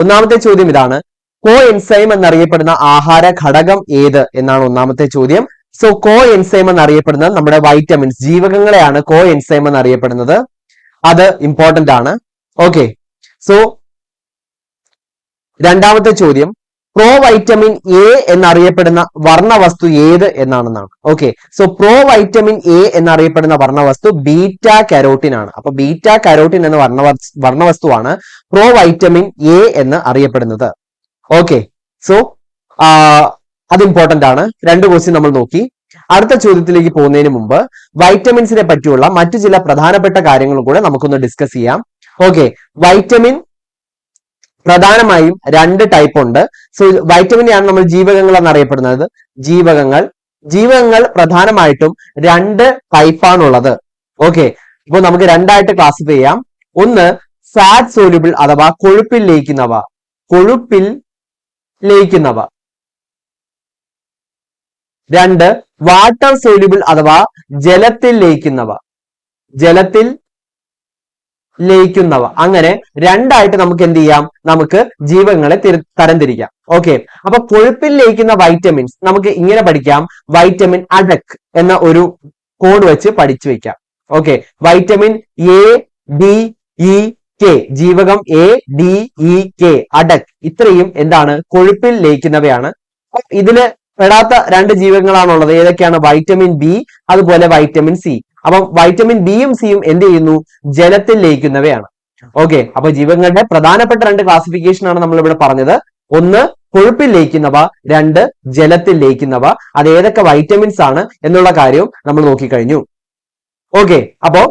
ഒന്നാമത്തെ ചോദ്യം ഇതാണ്. കോ എൻസൈം എന്നറിയപ്പെടുന്ന ആഹാര ഘടകം ഏത് എന്നാണ് ഒന്നാമത്തെ ചോദ്യം. സോ കോ എൻസൈം എന്നറിയപ്പെടുന്നത് നമ്മുടെ വൈറ്റമിൻസ് ജീവകങ്ങളെയാണ് കോ എൻസൈം എന്നറിയപ്പെടുന്നത്. അത് ഇമ്പോർട്ടന്റ് ആണ്. ഓക്കെ സോ രണ്ടാമത്തെ ചോദ്യം. പ്രോ വൈറ്റമിൻ എ എന്നറിയപ്പെടുന്ന വർണവസ്തു ഏത് എന്നാണെന്നാണ്. Okay so pro vitamin A എന്നറിയപ്പെടുന്ന വർണവസ്തു ബീറ്റ കരോട്ടിൻ ആണ്. അപ്പൊ ബീറ്റ കരോട്ടിൻ എന്ന വർണ വർണവസ്തുവാണ് പ്രോ വൈറ്റമിൻ എ എന്ന് അറിയപ്പെടുന്നത്. ഓക്കെ സോ അത് ഇമ്പോർട്ടന്റ് ആണ്. രണ്ട് ക്വസ്റ്റ്യൻ നമ്മൾ നോക്കി. അടുത്ത ചോദ്യത്തിലേക്ക് പോകുന്നതിന് മുമ്പ് വൈറ്റമിൻസിനെ പറ്റിയുള്ള മറ്റു ചില പ്രധാനപ്പെട്ട കാര്യങ്ങളും കൂടെ നമുക്കൊന്ന് ഡിസ്കസ് ചെയ്യാം. ഓക്കെ വൈറ്റമിൻ പ്രധാനമായും രണ്ട് ടൈപ്പ് ഉണ്ട്. സോ വൈറ്റമിനെയാണ് നമ്മൾ ജീവകങ്ങൾ എന്നറിയപ്പെടുന്നത്. ജീവകങ്ങൾ. ജീവകങ്ങൾ പ്രധാനമായിട്ടും രണ്ട് ടൈപ്പാണുള്ളത് ഓക്കെ ഇപ്പൊ നമുക്ക് രണ്ടായിട്ട് ക്ലാസിഫൈ ചെയ്യാം. ഒന്ന് ഫാറ്റ് സോലുബിൾ അഥവാ കൊഴുപ്പിൽ ലയിക്കുന്നവ. കൊഴുപ്പിൽ ലയിക്കുന്നവ. രണ്ട് വാട്ടർ സോലുബിൾ അഥവാ ജലത്തിൽ ലയിക്കുന്നവ. ജലത്തിൽ ലയിക്കുന്നവ. അങ്ങനെ രണ്ടായിട്ട് നമുക്ക് എന്ത് ചെയ്യാം? നമുക്ക് ജീവങ്ങളെ തിര- തരംതിരിക്കാം. ഓക്കെ അപ്പൊ കൊഴുപ്പിൽ ലയിക്കുന്ന വൈറ്റമിൻസ് നമുക്ക് ഇങ്ങനെ പഠിക്കാം. വൈറ്റമിൻ അഡക് എന്ന ഒരു കോഡ് വെച്ച് പഠിച്ചു വെക്കാം. Okay vitamin A D E K ജീവകം എ ഡി ഇ കെ അഡക് ഇത്രയും എന്താണ്? കൊഴുപ്പിൽ ലയിക്കുന്നവയാണ്. ഇതിന് പെടാത്ത രണ്ട് ജീവങ്ങളാണുള്ളത്. ഏതൊക്കെയാണ്? വൈറ്റമിൻ ബി അതുപോലെ വൈറ്റമിൻ സി അപ്പം വൈറ്റമിൻ ബിയും സിയും എന്ത് ചെയ്യുന്നു? ജലത്തിൽ ലയിക്കുന്നവയാണ്. ഓക്കെ അപ്പൊ ജീവങ്ങളുടെ പ്രധാനപ്പെട്ട രണ്ട് ക്ലാസിഫിക്കേഷൻ ആണ് നമ്മൾ ഇവിടെ പറഞ്ഞത്. ഒന്ന് കൊഴുപ്പിൽ ലയിക്കുന്നവ. രണ്ട് ജലത്തിൽ ലയിക്കുന്നവ. അത് ഏതൊക്കെ വൈറ്റമിൻസ് ആണ് എന്നുള്ള കാര്യവും നമ്മൾ നോക്കിക്കഴിഞ്ഞു. ഓക്കെ അപ്പോ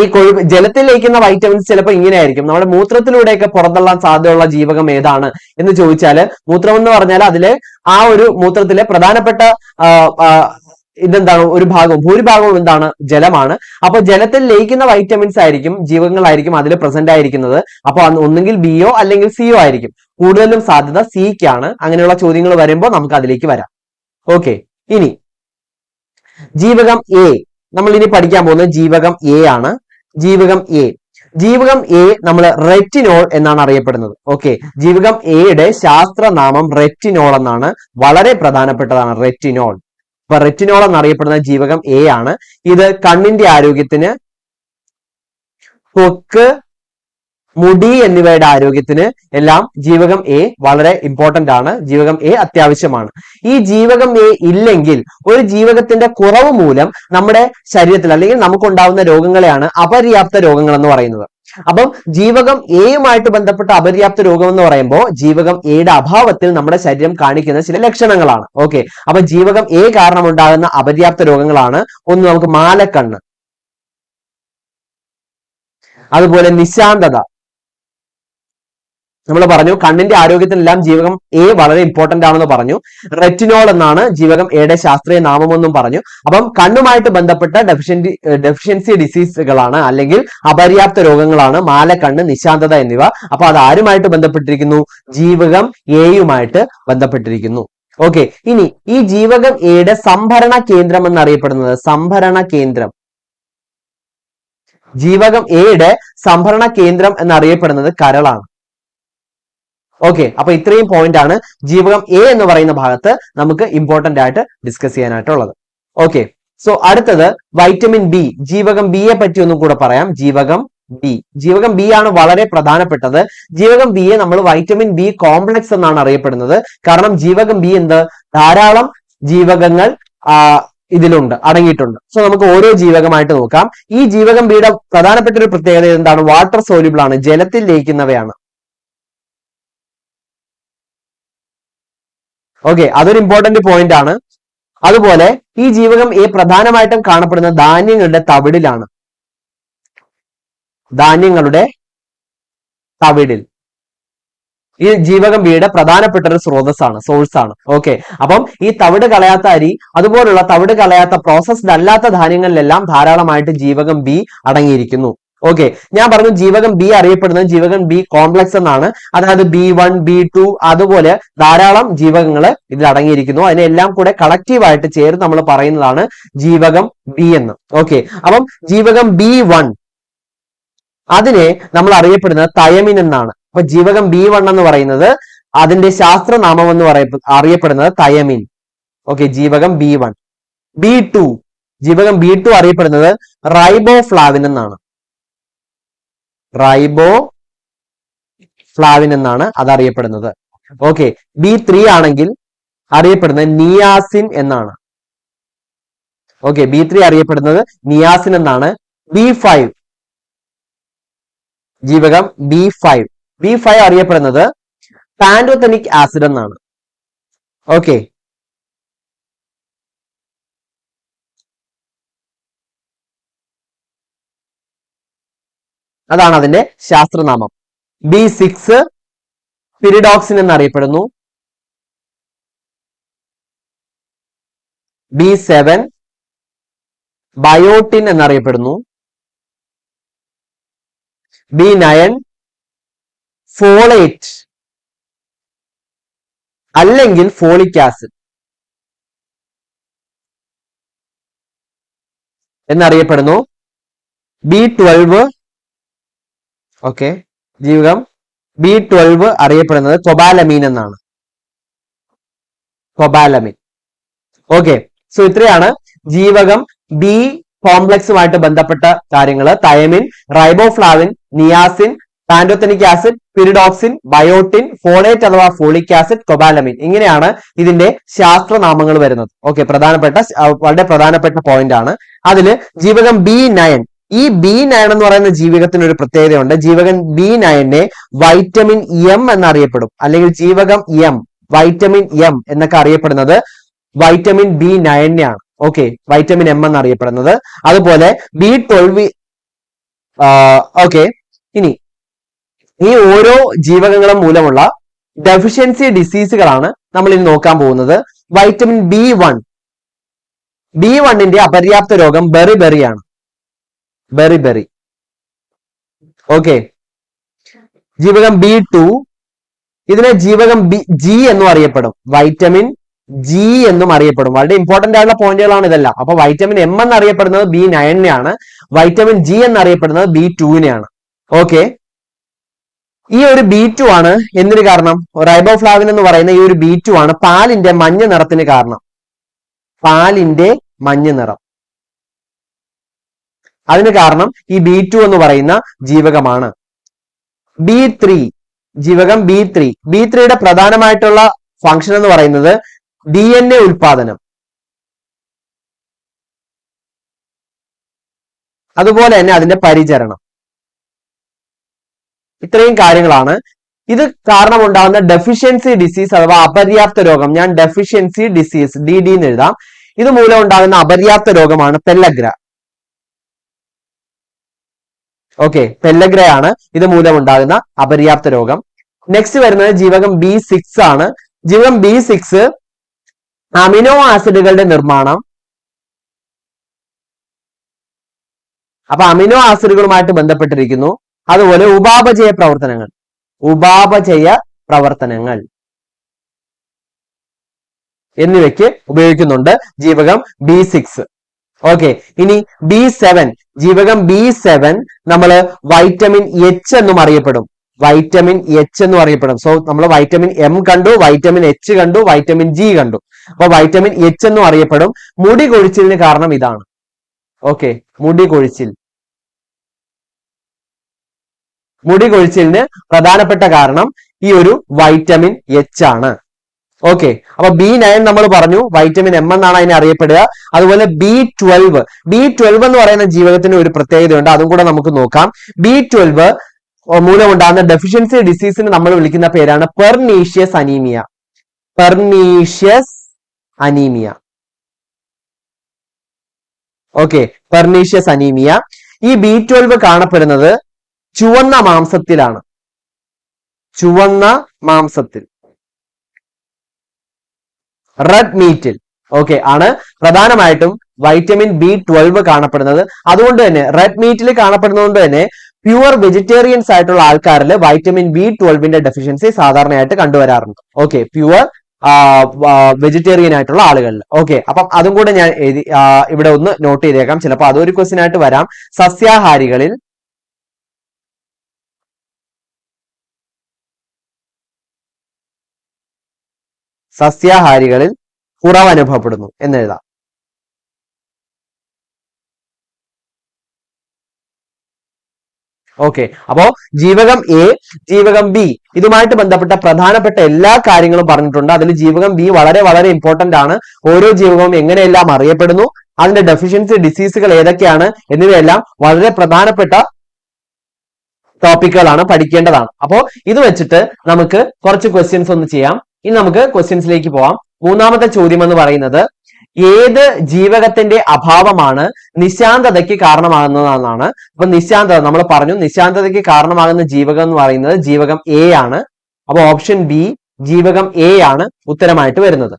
ഈ കൊഴുപ്പ് ജലത്തിൽ ലയിക്കുന്ന വൈറ്റമിൻസ് ചിലപ്പോൾ ഇങ്ങനെയായിരിക്കും. നമ്മുടെ മൂത്രത്തിലൂടെയൊക്കെ പുറന്തള്ളാൻ സാധ്യതയുള്ള ജീവകം ഏതാണ് എന്ന് ചോദിച്ചാൽ മൂത്രം എന്ന് പറഞ്ഞാൽ അതിലെ ആ ഒരു മൂത്രത്തിലെ പ്രധാനപ്പെട്ട ഇതെന്താണ്? ഒരു ഭാഗവും ഭൂരിഭാഗവും എന്താണ്? ജലമാണ്. അപ്പൊ ജലത്തിൽ ലയിക്കുന്ന വൈറ്റമിൻസ് ആയിരിക്കും ജീവകങ്ങളായിരിക്കും അതിൽ പ്രസന്റ് ആയിരിക്കുന്നത്. അപ്പൊ ഒന്നുകിൽ ബിയോ അല്ലെങ്കിൽ സിയോ ആയിരിക്കും. കൂടുതലും സാധ്യത സിക്കാണ് അങ്ങനെയുള്ള ചോദ്യങ്ങൾ വരുമ്പോൾ നമുക്ക് അതിലേക്ക് വരാം. ഓക്കെ ഇനി ജീവകം എ നമ്മൾ ഇനി പഠിക്കാൻ പോകുന്നത് ജീവകം എ ആണ്. ജീവകം എ ജീവകം എ നമ്മൾ റെറ്റിനോൾ എന്നാണ് അറിയപ്പെടുന്നത്. ഓക്കെ ജീവകം എയുടെ ശാസ്ത്രനാമം റെറ്റിനോൾ എന്നാണ്. വളരെ പ്രധാനപ്പെട്ടതാണ് റെറ്റിനോൾ അപ്പൊ റെറ്റിനോൾ എന്നറിയപ്പെടുന്ന ജീവകം എ ആണ്. ഇത് കണ്ണിന്റെ ആരോഗ്യത്തിന് ത്വക്ക് മുടി എന്നിവയുടെ ആരോഗ്യത്തിന് എല്ലാം ജീവകം എ വളരെ ഇമ്പോർട്ടന്റ് ആണ്. ജീവകം എ അത്യാവശ്യമാണ്. ഈ ജീവകം എ ഇല്ലെങ്കിൽ ഒരു ജീവകത്തിന്റെ കുറവ് മൂലം നമ്മുടെ ശരീരത്തിൽ അല്ലെങ്കിൽ നമുക്കുണ്ടാവുന്ന രോഗങ്ങളെയാണ് അപര്യാപ്ത രോഗങ്ങൾ എന്ന് പറയുന്നത്. അപ്പം ജീവകം എയുമായിട്ട് ബന്ധപ്പെട്ട അപര്യാപ്ത രോഗം എന്ന് പറയുമ്പോൾ ജീവകം എയുടെ അഭാവത്തിൽ നമ്മുടെ ശരീരം കാണിക്കുന്ന ചില ലക്ഷണങ്ങളാണ്. ഓക്കെ അപ്പൊ ജീവകം എ കാരണം ഉണ്ടാകുന്ന അപര്യാപ്ത രോഗങ്ങളാണ് ഒന്ന് നമുക്ക് മാലക്കണ്ണ്. അതുപോലെ നിശാന്തത. നമ്മൾ പറഞ്ഞു കണ്ണിന്റെ ആരോഗ്യത്തിനെല്ലാം ജീവകം എ വളരെ ഇമ്പോർട്ടന്റ് ആണെന്ന് പറഞ്ഞു. റെറ്റിനോൾ എന്നാണ് ജീവകം എയുടെ ശാസ്ത്രീയ നാമമെന്നും പറഞ്ഞു. അപ്പം കണ്ണുമായിട്ട് ബന്ധപ്പെട്ട ഡെഫിഷ്യൻസി ഡെഫിഷ്യൻസി ഡിസീസുകളാണ് അല്ലെങ്കിൽ അപര്യാപ്ത രോഗങ്ങളാണ് മാലക്കണ്ണ് നിശാന്തത എന്നിവ. അപ്പൊ അത് ആരുമായിട്ട് ബന്ധപ്പെട്ടിരിക്കുന്നു? ജീവകം എയുമായിട്ട് ബന്ധപ്പെട്ടിരിക്കുന്നു. ഓക്കെ ഇനി ഈ ജീവകം എയുടെ സംഭരണ കേന്ദ്രം എന്നറിയപ്പെടുന്നത് സംഭരണ കേന്ദ്രം. ജീവകം എയുടെ സംഭരണ കേന്ദ്രം എന്നറിയപ്പെടുന്നത് കരളാണ്. ഓക്കെ അപ്പൊ ഇത്രയും പോയിന്റ് ആണ് ജീവകം എ എന്ന് പറയുന്ന ഭാഗത്ത് നമുക്ക് ഇമ്പോർട്ടന്റ് ആയിട്ട് ഡിസ്കസ് ചെയ്യാനായിട്ടുള്ളത്. ഓക്കെ സോ അടുത്തത് വൈറ്റമിൻ ബി ജീവകം ബിയെ പറ്റി ഒന്നും കൂടെ പറയാം. ജീവകം ബി ജീവകം ബി ആണ് വളരെ പ്രധാനപ്പെട്ടത്. ജീവകം ബിയെ നമ്മൾ വൈറ്റമിൻ ബി കോംപ്ലക്സ് എന്നാണ് അറിയപ്പെടുന്നത്. കാരണം ജീവകം ബി എന്ത്? ധാരാളം ജീവകങ്ങൾ ഇതിലുണ്ട് അടങ്ങിയിട്ടുണ്ട്. സോ നമുക്ക് ഓരോ ജീവകമായിട്ട് നോക്കാം. ഈ ജീവകം ബിയുടെ പ്രധാനപ്പെട്ട ഒരു പ്രത്യേകത എന്താണ്? വാട്ടർ സോലിബിൾ ആണ് ജലത്തിൽ ലയിക്കുന്നവയാണ്. ഓക്കെ അതൊരു ഇമ്പോർട്ടന്റ് പോയിന്റ് ആണ്. അതുപോലെ ഈ ജീവകം ഈ പ്രധാനമായിട്ടും കാണപ്പെടുന്ന ധാന്യങ്ങളുടെ തവിടിലാണ്. ധാന്യങ്ങളുടെ തവിടിൽ. ഈ ജീവകം ബിയുടെ പ്രധാനപ്പെട്ട ഒരു സ്രോതസ്സാണ് സോഴ്സ് ആണ്. ഓക്കെ അപ്പം ഈ തവിട് കളയാത്ത അരി അതുപോലുള്ള തവിട് കളയാത്ത പ്രോസസ്ഡ് അല്ലാത്ത ധാന്യങ്ങളിലെല്ലാം ധാരാളമായിട്ട് ജീവകം ബി അടങ്ങിയിരിക്കുന്നു. ഓക്കെ ഞാൻ പറഞ്ഞു ജീവകം ബി അറിയപ്പെടുന്നത് ജീവകം ബി കോംപ്ലക്സ് എന്നാണ്. അതായത് ബി വൺ ബി ടു അതുപോലെ ധാരാളം ജീവകങ്ങൾ ഇതിൽ അടങ്ങിയിരിക്കുന്നു. അതിനെല്ലാം കൂടെ കളക്റ്റീവായിട്ട് ചേർന്ന് നമ്മൾ പറയുന്നതാണ് ജീവകം ബി എന്ന്. ഓക്കെ അപ്പം ജീവകം ബി വൺ അതിനെ നമ്മൾ അറിയപ്പെടുന്നത് തയമിൻ എന്നാണ്. അപ്പൊ ജീവകം ബി വൺ എന്ന് പറയുന്നത് അതിന്റെ ശാസ്ത്രനാമം എന്ന് പറയ അറിയപ്പെടുന്നത് തയമിൻ ഓക്കെ ജീവകം ബി വൺ ബി ടു ജീവകം ബി ടു അറിയപ്പെടുന്നത് റൈബോ ഫ്ലാവിൻ എന്നാണ്. റൈബോ ഫ്ലാവിൻ എന്നാണ് അത് അറിയപ്പെടുന്നത് ഓക്കെ ബി ത്രീ ആണെങ്കിൽ അറിയപ്പെടുന്നത് നിയാസിൻ എന്നാണ്. ഓക്കെ ബി ത്രീ അറിയപ്പെടുന്നത് നിയാസിൻ എന്നാണ്. ബി ഫൈവ് ജീവകം ബി ഫൈവ്. ബി ഫൈവ് അറിയപ്പെടുന്നത് പാൻഡോത്തനിക് ആസിഡ് എന്നാണ്. ഓക്കെ അതാണ് അതിന്റെ ശാസ്ത്രനാമം. ബി സിക്സ് പിരിഡോക്സിൻ എന്നറിയപ്പെടുന്നു. ബി സെവൻ ബയോട്ടിൻ എന്നറിയപ്പെടുന്നു. ബി നയൻ ഫോളേറ്റ് അല്ലെങ്കിൽ ഫോളിക് ആസിഡ് എന്നറിയപ്പെടുന്നു. B twelve okay. ജീവകം ബി ട്വൽവ് അറിയപ്പെടുന്നത് കൊബാലമീൻ എന്നാണ്. കൊബാലമീൻ. ഓക്കെ. സോ ഇത്രയാണ് ജീവകം ബി കോംപ്ലക്സുമായിട്ട് ബന്ധപ്പെട്ട കാര്യങ്ങൾ thiamine riboflavin niacin pantothenic acid pyridoxine biotin folate അഥവാ ഫോളിക് ആസിഡ് കൊബാലമിൻ ഇങ്ങനെയാണ് ഇതിന്റെ ശാസ്ത്രനാമങ്ങൾ വരുന്നത്. ഓക്കെ. പ്രധാനപ്പെട്ട വളരെ പ്രധാനപ്പെട്ട പോയിന്റ് ആണ്. അതിൽ ജീവകം ബി നയൻ ഈ ബി നയൻ എന്ന് പറയുന്ന ജീവകത്തിന് ഒരു പ്രത്യേകതയുണ്ട്. ജീവകൻ ബി നയനെ വൈറ്റമിൻ എം എന്നറിയപ്പെടും. അല്ലെങ്കിൽ ജീവകം എം വൈറ്റമിൻ എം എന്നൊക്കെ അറിയപ്പെടുന്നത് വൈറ്റമിൻ ബി നയനെയാണ് ഓക്കെ വൈറ്റമിൻ എം എന്നറിയപ്പെടുന്നത്. അതുപോലെ ബി ട്വൽവ് ഓക്കെ ഇനി ഈ ഓരോ ജീവകങ്ങളും മൂലമുള്ള ഡെഫിഷ്യൻസി ഡിസീസുകളാണ് നമ്മൾ ഇനി നോക്കാൻ പോകുന്നത്. വൈറ്റമിൻ ബി വൺ ബി വണ്ണിന്റെ അപര്യാപ്ത രോഗം ബെറി ബെറിയാണ് ബെറി ബെറി ഓക്കെ ജീവകം ബി ടു ഇതിനെ ജീവകം ബി ജി എന്നും അറിയപ്പെടും. വൈറ്റമിൻ ജി എന്നും അറിയപ്പെടും. വളരെ ഇമ്പോർട്ടന്റ് ആയിട്ടുള്ള പോയിന്റുകളാണ് ഇതെല്ലാം. അപ്പൊ വൈറ്റമിൻ എം എന്ന് അറിയപ്പെടുന്നത് ബി നയനെയാണ് വൈറ്റമിൻ ജി എന്നറിയപ്പെടുന്നത് ബി ടുവിനെയാണ് ഓക്കെ ഈ ഒരു ബി ടു ആണ് എന്തിന് കാരണം? റൈബോഫ്ലാവിൻ എന്ന് പറയുന്ന ഈ ഒരു ബി ടു ആണ് പാലിന്റെ മഞ്ഞ നിറത്തിന് കാരണം. പാലിന്റെ മഞ്ഞ നിറം. അതിന് കാരണം ഈ ബി ടു എന്ന് പറയുന്ന ജീവകമാണ്. ബി ത്രീ ജീവകം ബി ത്രീ ബി ത്രീയുടെ പ്രധാനമായിട്ടുള്ള ഫംഗ്ഷൻ എന്ന് പറയുന്നത് ഡി എൻ എ ഉൽപാദനം. അതുപോലെ തന്നെ അതിന്റെ പരിചരണം. ഇത്രയും കാര്യങ്ങളാണ്. ഇത് കാരണമുണ്ടാകുന്ന ഡെഫിഷ്യൻസി ഡിസീസ് അഥവാ അപര്യാപ്ത രോഗം. ഞാൻ ഡെഫിഷ്യൻസി ഡിസീസ് ഡി ഡി എന്ന് എഴുതാം. ഇത് മൂലം ഉണ്ടാകുന്ന അപര്യാപ്ത രോഗമാണ് പെല്ലഗ്ര ഓക്കെ പെല്ലഗ്രയാണ് ഇത് മൂലം ഉണ്ടാകുന്ന അപര്യാപ്ത രോഗം. നെക്സ്റ്റ് വരുന്നത് ജീവകം ബി സിക്സ് ആണ്. ജീവകം ബി സിക്സ് അമിനോ ആസിഡുകളുടെ നിർമ്മാണം. അപ്പൊ അമിനോ ആസിഡുകളുമായിട്ട് ബന്ധപ്പെട്ടിരിക്കുന്നു. അതുപോലെ ഉപാപചയ പ്രവർത്തനങ്ങൾ. ഉപാപചയ പ്രവർത്തനങ്ങൾ എന്നിവയ്ക്ക് ഉപയോഗിക്കുന്നുണ്ട് ജീവകം ബി സിക്സ് ഓക്കെ ഇനി ബി സെവൻ ജീവകം ബി സെവൻ നമ്മൾ വൈറ്റമിൻ എച്ച് എന്നും അറിയപ്പെടും. വൈറ്റമിൻ എച്ച് എന്നും അറിയപ്പെടും. സോ നമ്മൾ വൈറ്റമിൻ എം കണ്ടു വൈറ്റമിൻ എച്ച് കണ്ടു വൈറ്റമിൻ ജി കണ്ടു. അപ്പൊ വൈറ്റമിൻ എച്ച് എന്നും അറിയപ്പെടും. മുടി കൊഴിച്ചിലിന് കാരണം ഇതാണ്. ഓക്കെ മുടി കൊഴിച്ചിൽ. മുടി കൊഴിച്ചിലിന് പ്രധാനപ്പെട്ട കാരണം ഈ ഒരു വൈറ്റമിൻ എച്ച് ആണ്. ഓക്കെ അപ്പൊ ബി നയൻ നമ്മൾ പറഞ്ഞു വൈറ്റമിൻ എം എന്നാണ് അതിനെ അറിയപ്പെടുക. അതുപോലെ ബി ട്വൽവ് ബി ട്വൽവ് എന്ന് പറയുന്ന ജീവകത്തിന് ഒരു പ്രത്യേകതയുണ്ട്. അതും കൂടെ നമുക്ക് നോക്കാം. ബി ട്വൽവ് മൂലമുണ്ടാകുന്ന ഡെഫിഷ്യൻസി ഡിസീസിന് നമ്മൾ വിളിക്കുന്ന പേരാണ് pernicious anaemia pernicious anaemia okay pernicious anaemia ഈ ബി ട്വൽവ് കാണപ്പെടുന്നത് ചുവന്ന മാംസത്തിലാണ്. ചുവന്ന മാംസത്തിൽ. റെഡ് മീറ്റിൽ ഓക്കെ ആണ് പ്രധാനമായിട്ടും വൈറ്റമിൻ ബി ട്വൽവ് കാണപ്പെടുന്നത്. അതുകൊണ്ട് തന്നെ റെഡ് മീറ്റിൽ കാണപ്പെടുന്നതുകൊണ്ട് തന്നെ പ്യുവർ വെജിറ്റേറിയൻസ് ആയിട്ടുള്ള ആൾക്കാരിൽ വൈറ്റമിൻ ബി ട്വൽവിന്റെ ഡെഫിഷ്യൻസി സാധാരണയായിട്ട് കണ്ടുവരാറുണ്ട്. ഓക്കെ പ്യുവർ വെജിറ്റേറിയൻ ആയിട്ടുള്ള ആളുകളിൽ. ഓക്കെ അപ്പം അതും കൂടെ ഞാൻ ഇവിടെ ഒന്ന് നോട്ട് ചെയ്തേക്കാം. ചിലപ്പോൾ അതൊരു ക്വസ്റ്റ്യൻ ആയിട്ട് വരാം. സസ്യാഹാരികളിൽ സസ്യാഹാരികളിൽ കുറവ് അനുഭവപ്പെടുന്നു എന്നെഴുതാം. ഓക്കെ. അപ്പോ ജീവകം എ ജീവകം ബി ഇതുമായിട്ട് ബന്ധപ്പെട്ട പ്രധാനപ്പെട്ട എല്ലാ കാര്യങ്ങളും പറഞ്ഞിട്ടുണ്ട്. അതിൽ ജീവകം ബി വളരെ വളരെ ഇമ്പോർട്ടന്റ് ആണ്. ഓരോ ജീവകവും എങ്ങനെയെല്ലാം അറിയപ്പെടുന്നു അതിന്റെ ഡെഫിഷ്യൻസി ഡിസീസുകൾ ഏതൊക്കെയാണ് എന്നിവയെല്ലാം വളരെ പ്രധാനപ്പെട്ട ടോപ്പിക്കുകളാണ് പഠിക്കേണ്ടതാണ്. അപ്പോ ഇത് വെച്ചിട്ട് നമുക്ക് കുറച്ച് ക്വസ്റ്റ്യൻസ് ഒന്ന് ചെയ്യാം. ഇനി നമുക്ക് ക്വസ്റ്റ്യൻസിലേക്ക് പോവാം. മൂന്നാമത്തെ ചോദ്യം എന്ന് പറയുന്നത് ഏത് ജീവകത്തിന്റെ അഭാവമാണ് നിശാന്തതയ്ക്ക് കാരണമാകുന്നതെന്നാണ്. അപ്പൊ നിശാന്തത നമ്മൾ പറഞ്ഞു നിശാന്തതയ്ക്ക് കാരണമാകുന്ന ജീവകം എന്ന് പറയുന്നത് ജീവകം എ ആണ്. അപ്പൊ ഓപ്ഷൻ ബി ജീവകം എ ആണ് ഉത്തരമായിട്ട് വരുന്നത്.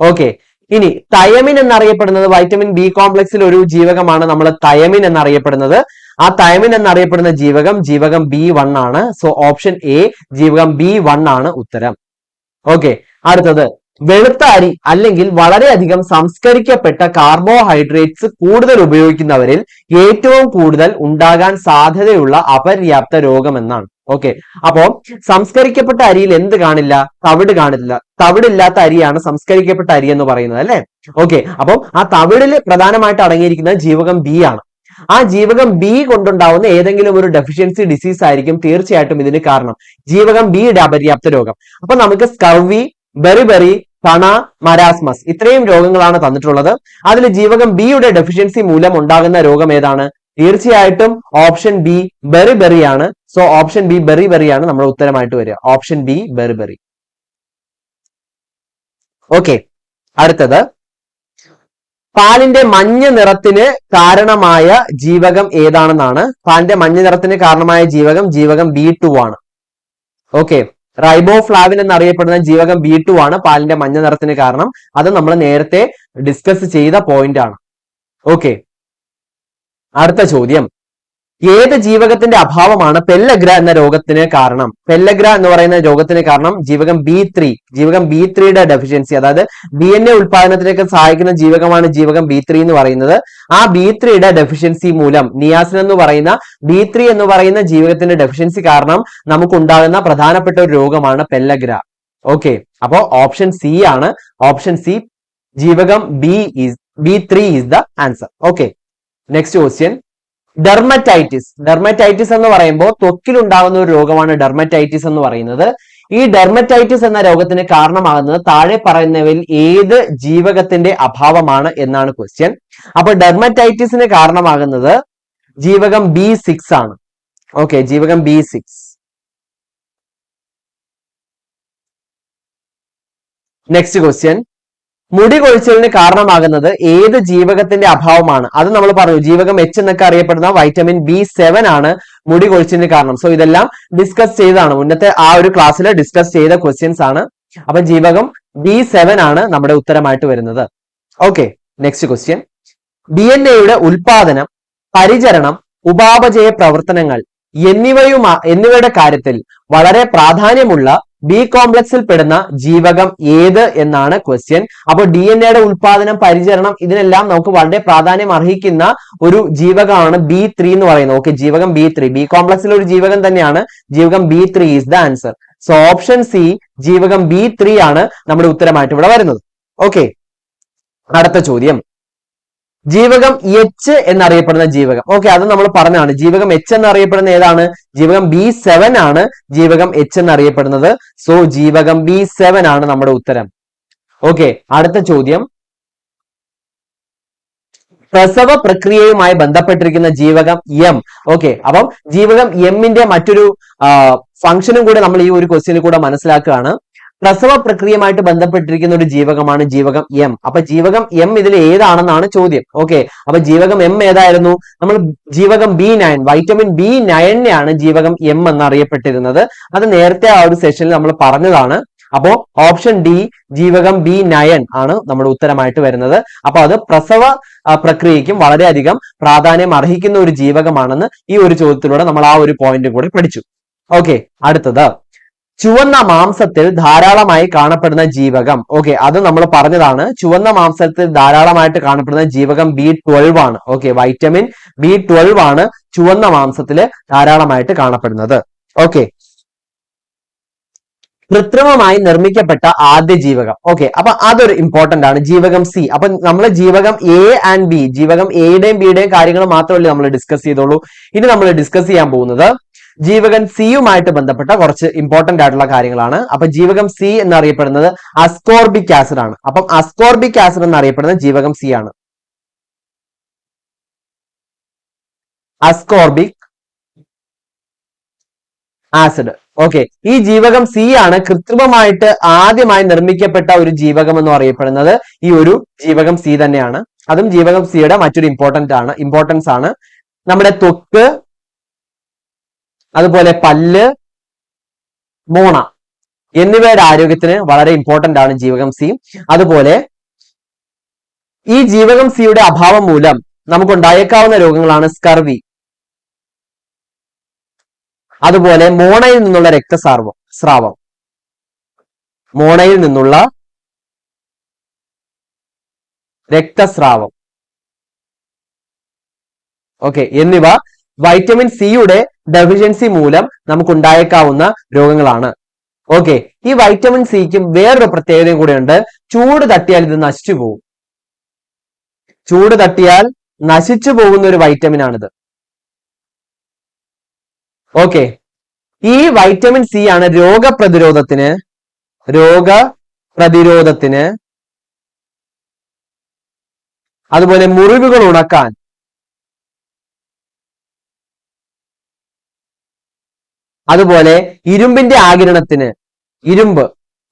ഓക്കെ ഇനി തയമിൻ എന്നറിയപ്പെടുന്നത് വൈറ്റമിൻ ബി കോംപ്ലക്സിൽ ഒരു ജീവകമാണ്. നമ്മൾ തയമിൻ എന്നറിയപ്പെടുന്നത്. ആ തയമിൻ എന്നറിയപ്പെടുന്ന ജീവകം ജീവകം ബി വൺ ആണ്. സോ ഓപ്ഷൻ എ ജീവകം ബി വൺ ആണ് ഉത്തരം. ഓക്കെ അടുത്തത്. വെളുത്ത അരി അല്ലെങ്കിൽ വളരെയധികം സംസ്കരിക്കപ്പെട്ട കാർബോഹൈഡ്രേറ്റ്സ് കൂടുതൽ ഉപയോഗിക്കുന്നവരിൽ ഏറ്റവും കൂടുതൽ ഉണ്ടാകാൻ സാധ്യതയുള്ള അപര്യാപ്ത രോഗമെന്നാണ്. ഓക്കെ അപ്പോ സംസ്കരിക്കപ്പെട്ട അരിയിൽ എന്ത് കാണില്ല? തവിട് കാണില്ല. തവിടില്ലാത്ത അരിയാണ് സംസ്കരിക്കപ്പെട്ട അരി എന്ന് പറയുന്നത് അല്ലെ? ഓക്കെ അപ്പം ആ തവിടിൽ പ്രധാനമായിട്ട് അടങ്ങിയിരിക്കുന്ന ജീവകം ബി ആണ്. ആ ജീവകം ബി കൊണ്ടുണ്ടാവുന്ന ഏതെങ്കിലും ഒരു ഡെഫിഷ്യൻസി ഡിസീസ് ആയിരിക്കും തീർച്ചയായിട്ടും ഇതിന് കാരണം. ജീവകം ബി ബിയുടെ അപര്യാപ്ത രോഗം. അപ്പൊ നമുക്ക് സ്കർവി ബെറിബെറി പണ മരാസ്മസ് ഇത്രയും രോഗങ്ങളാണ് തന്നിട്ടുള്ളത്. അതിൽ ജീവകം ബിയുടെ ഡെഫിഷ്യൻസി മൂലം ഉണ്ടാകുന്ന രോഗം ഏതാണ്? തീർച്ചയായിട്ടും ഓപ്ഷൻ ബി ബെറിബെറി ആണ്. സോ ഓപ്ഷൻ ബി ബെറിബെറി ആണ് നമ്മുടെ ഉത്തരമായിട്ട് വരിക. ഓപ്ഷൻ ബി ബെറിബെറി ഓക്കെ അടുത്തത്. പാലിന്റെ മഞ്ഞ നിറത്തിന് കാരണമായ ജീവകം ഏതാണെന്നാണ്. പാലിന്റെ മഞ്ഞ നിറത്തിന് കാരണമായ ജീവകം ജീവകം ബി ടു ആണ്. ഓക്കെ റൈബോഫ്ലാവിൻ എന്നറിയപ്പെടുന്ന ജീവകം ബി ടു ആണ് പാലിന്റെ മഞ്ഞ നിറത്തിന് കാരണം. അത് നമ്മൾ നേരത്തെ ഡിസ്കസ് ചെയ്ത പോയിന്റ് ആണ്. ഓക്കെ അടുത്ത ചോദ്യം. ഏത് ജീവകത്തിന്റെ അഭാവമാണ് പെല്ലഗ്ര എന്ന രോഗത്തിന് കാരണം? പെല്ലഗ്ര എന്ന് പറയുന്ന രോഗത്തിന് കാരണം ജീവകം ബി ത്രീ ജീവകം ബി ത്രീയുടെ ഡെഫിഷ്യൻസി അതായത് ഡി എൻ എ ഉൽപാദനത്തിലേക്ക് സഹായിക്കുന്ന ജീവകമാണ് ജീവകം ബി ത്രീ എന്ന് പറയുന്നത്. ആ ബി ത്രീയുടെ ഡെഫിഷ്യൻസി മൂലം നിയാസിൻ എന്ന് പറയുന്ന ബി ത്രീ എന്ന് പറയുന്ന ജീവകത്തിന്റെ ഡെഫിഷ്യൻസി കാരണം നമുക്കുണ്ടാകുന്ന പ്രധാനപ്പെട്ട ഒരു രോഗമാണ് പെല്ലഗ്ര. ഓക്കെ അപ്പോ ഓപ്ഷൻ സി ആണ്. ഓപ്ഷൻ സി ജീവകം B is B three is the answer okay next question dermatitis dermatitis എന്ന് പറയുമ്പോൾ ത്വക്കിലുണ്ടാകുന്ന ഒരു രോഗമാണ് ഡെർമറ്റൈറ്റിസ് എന്ന് പറയുന്നത്. ഈ ഡെർമറ്റൈറ്റിസ് എന്ന രോഗത്തിന് കാരണമാകുന്നത് താഴെ പറയുന്നവയിൽ ഏത് ജീവകത്തിന്റെ അഭാവമാണ് എന്നാണ് ക്വസ്റ്റ്യൻ അപ്പൊ ഡെർമറ്റൈറ്റിസിന് കാരണമാകുന്നത് ജീവകം ബി സിക്സ് ആണ്. ഓക്കെ ജീവകം ബി സിക്സ് നെക്സ്റ്റ് ക്വസ്റ്റ്യൻ മുടി കൊഴിച്ചിലിന് കാരണമാകുന്നത് ഏത് ജീവകത്തിന്റെ അഭാവമാണ്? അത് നമ്മൾ പറഞ്ഞു. ജീവകം എച്ച് എന്നൊക്കെ അറിയപ്പെടുന്ന വൈറ്റമിൻ ബി സെവൻ ആണ് മുടി കൊഴിച്ചിലിന് കാരണം. സോ ഇതെല്ലാം ഡിസ്കസ് ചെയ്തതാണ്. മുന്നത്തെ ആ ഒരു ക്ലാസ്സിൽ ഡിസ്കസ് ചെയ്ത ക്വസ്റ്റ്യൻസ് ആണ്. അപ്പൊ ജീവകം ബി സെവൻ ആണ് നമ്മുടെ ഉത്തരമായിട്ട് വരുന്നത്. Okay next question D N എയുടെ ഉൽപാദനം പരിചരണം ഉപാപചയ പ്രവർത്തനങ്ങൾ എന്നിവയുമാ എന്നിവയുടെ കാര്യത്തിൽ വളരെ പ്രാധാന്യമുള്ള ബി കോംപ്ലക്സിൽ പെടുന്ന ജീവകം ഏത് എന്നാണ് ക്വസ്റ്റ്യൻ അപ്പോൾ ഡി എൻ എയുടെ ഉൽപാദനം പരിചരണം ഇതിനെല്ലാം നമുക്ക് വളരെ പ്രാധാന്യം അർഹിക്കുന്ന ഒരു ജീവകമാണ് ബി ത്രീ എന്ന് പറയുന്നത്. ഓക്കെ ജീവകം ബി ത്രീ ബി കോംപ്ലക്സിലെ ഒരു ജീവകം തന്നെയാണ്. ജീവകം B three is the answer so option C ജീവകം ബി ത്രീ ആണ് നമ്മുടെ ഉത്തരമായിട്ട് ഇവിടെ വരുന്നത്. ഓക്കെ അടുത്ത ചോദ്യം. ജീവകം എച്ച് എന്നറിയപ്പെടുന്ന ജീവകം. ഓക്കെ അത് നമ്മൾ പറഞ്ഞാണ് ജീവകം എച്ച് എന്നറിയപ്പെടുന്ന ഏതാണ്? ജീവകം ബി സെവൻ ആണ് ജീവകം എച്ച് എന്നറിയപ്പെടുന്നത്. സോ ജീവകം ബി സെവൻ ആണ് നമ്മുടെ ഉത്തരം. ഓക്കെ അടുത്ത ചോദ്യം. പ്രസവ പ്രക്രിയയുമായി ബന്ധപ്പെട്ടിരിക്കുന്ന ജീവകം എം ഓക്കെ അപ്പം ജീവകം എമ്മിന്റെ മറ്റൊരു ഫംഗ്ഷനും കൂടെ നമ്മൾ ഈ ഒരു ക്വസ്റ്റ്യനിൽ കൂടെ മനസ്സിലാക്കുകയാണ്. പ്രസവ പ്രക്രിയയുമായിട്ട് ബന്ധപ്പെട്ടിരിക്കുന്ന ഒരു ജീവകമാണ് ജീവകം എം അപ്പൊ ജീവകം എം ഇതിൽ ഏതാണെന്നാണ് ചോദ്യം. ഓക്കെ അപ്പൊ ജീവകം എം ഏതായിരുന്നു? നമ്മൾ ജീവകം ബി നയൻ വൈറ്റമിൻ ബി നയനെയാണ് ജീവകം എം എന്നറിയപ്പെട്ടിരുന്നത്. അത് നേരത്തെ ആ ഒരു സെഷനിൽ നമ്മൾ പറഞ്ഞതാണ്. അപ്പോ ഓപ്ഷൻ ഡി ജീവകം ബി നയൻ ആണ് നമ്മുടെ ഉത്തരമായിട്ട് വരുന്നത്. അപ്പൊ അത് പ്രസവ പ്രക്രിയയ്ക്കും വളരെയധികം പ്രാധാന്യം അർഹിക്കുന്ന ഒരു ജീവകമാണെന്ന് ഈ ഒരു ചോദ്യത്തിലൂടെ നമ്മൾ ആ ഒരു പോയിന്റ് കൂടി പഠിച്ചു. ഓക്കെ അടുത്തത്. ചുവന്ന മാംസത്തിൽ ധാരാളമായി കാണപ്പെടുന്ന ജീവകം. ഓക്കെ അത് നമ്മൾ പറഞ്ഞതാണ്. ചുവന്ന മാംസത്തിൽ ധാരാളമായിട്ട് കാണപ്പെടുന്ന ജീവകം ബി ട്വൽവ് ആണ്. ഓക്കെ വൈറ്റമിൻ ബി ട്വൽവ് ആണ് ചുവന്ന മാംസത്തിൽ ധാരാളമായിട്ട് കാണപ്പെടുന്നത്. ഓക്കെ കൃത്രിമമായി നിർമ്മിക്കപ്പെട്ട ആദ്യ ജീവകം. ഓക്കെ അപ്പൊ അതൊരു ഇമ്പോർട്ടന്റ് ആണ്. ജീവകം സി അപ്പൊ നമ്മൾ ജീവകം എ ആൻഡ് ബി ജീവകം എയുടെയും ബിയുടെയും കാര്യങ്ങൾ മാത്രമല്ലേ നമ്മൾ ഡിസ്കസ് ചെയ്തോളൂ ഇനി നമ്മൾ ഡിസ്കസ് ചെയ്യാൻ പോകുന്നത് ജീവകം സിയുമായിട്ട് ബന്ധപ്പെട്ട കുറച്ച് ഇമ്പോർട്ടന്റ് ആയിട്ടുള്ള കാര്യങ്ങളാണ്. അപ്പൊ ജീവകം സി എന്നറിയപ്പെടുന്നത് അസ്കോർബിക് ആസിഡ് ആണ്. അപ്പം അസ്കോർബിക് ആസിഡ് എന്നറിയപ്പെടുന്നത് ജീവകം സി ആണ്. അസ്കോർബിക് ആസിഡ് ഓക്കെ ഈ ജീവകം സി ആണ് കൃത്രിമമായിട്ട് ആദ്യമായി നിർമ്മിക്കപ്പെട്ട ഒരു ജീവകം എന്ന് അറിയപ്പെടുന്നത് ഈ ഒരു ജീവകം സി തന്നെയാണ്. അതും ജീവകം സിയുടെ മറ്റൊരു ഇമ്പോർട്ടന്റ് ആണ് ഇമ്പോർട്ടൻസ് ആണ്. നമ്മുടെ ത്വക്ക് അതുപോലെ പല്ല് മോണ എന്നിവയുടെ ആരോഗ്യത്തിന് വളരെ ഇമ്പോർട്ടന്റ് ആണ് ജീവകം സി അതുപോലെ ഈ ജീവകം സിയുടെ അഭാവം മൂലം നമുക്കുണ്ടായേക്കാവുന്ന രോഗങ്ങളാണ് സ്കർവി അതുപോലെ മോണയിൽ നിന്നുള്ള രക്തസ്രാവം സ്രാവം. മോണയിൽ നിന്നുള്ള രക്തസ്രാവം. ഓക്കെ എന്നിവ വൈറ്റമിൻ സിയുടെ ഡെഫിഷ്യൻസി മൂലം നമുക്കുണ്ടായേക്കാവുന്ന രോഗങ്ങളാണ്. ഓക്കെ ഈ വൈറ്റമിൻ സിക്കും വേറൊരു പ്രത്യേകതയും കൂടെയുണ്ട് ചൂട് തട്ടിയാൽ ഇത് നശിച്ചു പോകും. ചൂട് തട്ടിയാൽ നശിച്ചു പോകുന്ന ഒരു വൈറ്റമിൻ ആണിത്. ഓക്കെ ഈ വൈറ്റമിൻ സി ആണ് രോഗപ്രതിരോധത്തിന് രോഗപ്രതിരോധത്തിന് അതുപോലെ മുറിവുകൾ ഉണക്കാൻ അതുപോലെ ഇരുമ്പിന്റെ ആകിരണത്തിന് ഇരുമ്പ്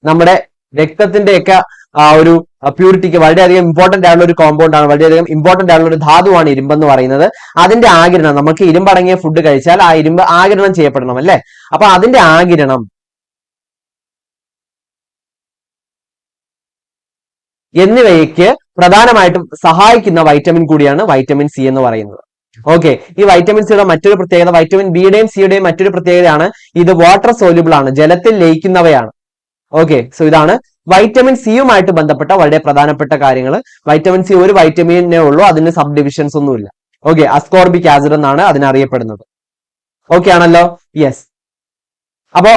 നമ്മുടെ രക്തത്തിന്റെയൊക്കെ ആ ഒരു പ്യൂരിറ്റിക്ക് വളരെയധികം ഇമ്പോർട്ടന്റ് ആയിട്ടുള്ള ഒരു കോമ്പൗണ്ട് ആണ്. വളരെയധികം ഇമ്പോർട്ടന്റ് ആയിട്ടുള്ള ഒരു ധാതുവാണ് ഇരുമ്പ് എന്ന് പറയുന്നത്. അതിന്റെ ആകിരണം നമുക്ക് ഇരുമ്പടങ്ങിയ ഫുഡ് കഴിച്ചാൽ ആ ഇരുമ്പ് ആകിരണം ചെയ്യപ്പെടണം അല്ലെ? അപ്പൊ അതിന്റെ ആകിരണം എന്നിവയ്ക്ക് പ്രധാനമായിട്ടും സഹായിക്കുന്ന വൈറ്റമിൻ കൂടിയാണ് വൈറ്റമിൻ സി എന്ന് പറയുന്നത്. ഓക്കെ ഈ വൈറ്റമിൻ സിയുടെ മറ്റൊരു പ്രത്യേകത വൈറ്റമിൻ ബിയുടെയും സിയുടെയും മറ്റൊരു പ്രത്യേകതയാണ് ഇത് വാട്ടർ സോല്യൂബിൾ ആണ് ജലത്തിൽ ലയിക്കുന്നവയാണ്. ഓക്കെ സോ ഇതാണ് വൈറ്റമിൻ സിയുമായിട്ട് ബന്ധപ്പെട്ട വളരെ പ്രധാനപ്പെട്ട കാര്യങ്ങൾ വൈറ്റമിൻ സി ഒരു വൈറ്റമിനെ ഉള്ളൂ അതിന് സബ് ഡിവിഷൻസ് ഒന്നുമില്ല. ഓക്കെ അസ്കോർബിക് ആസിഡ് എന്നാണ് അതിനറിയപ്പെടുന്നത്. ഓക്കെ ആണല്ലോ? യെസ് അപ്പോ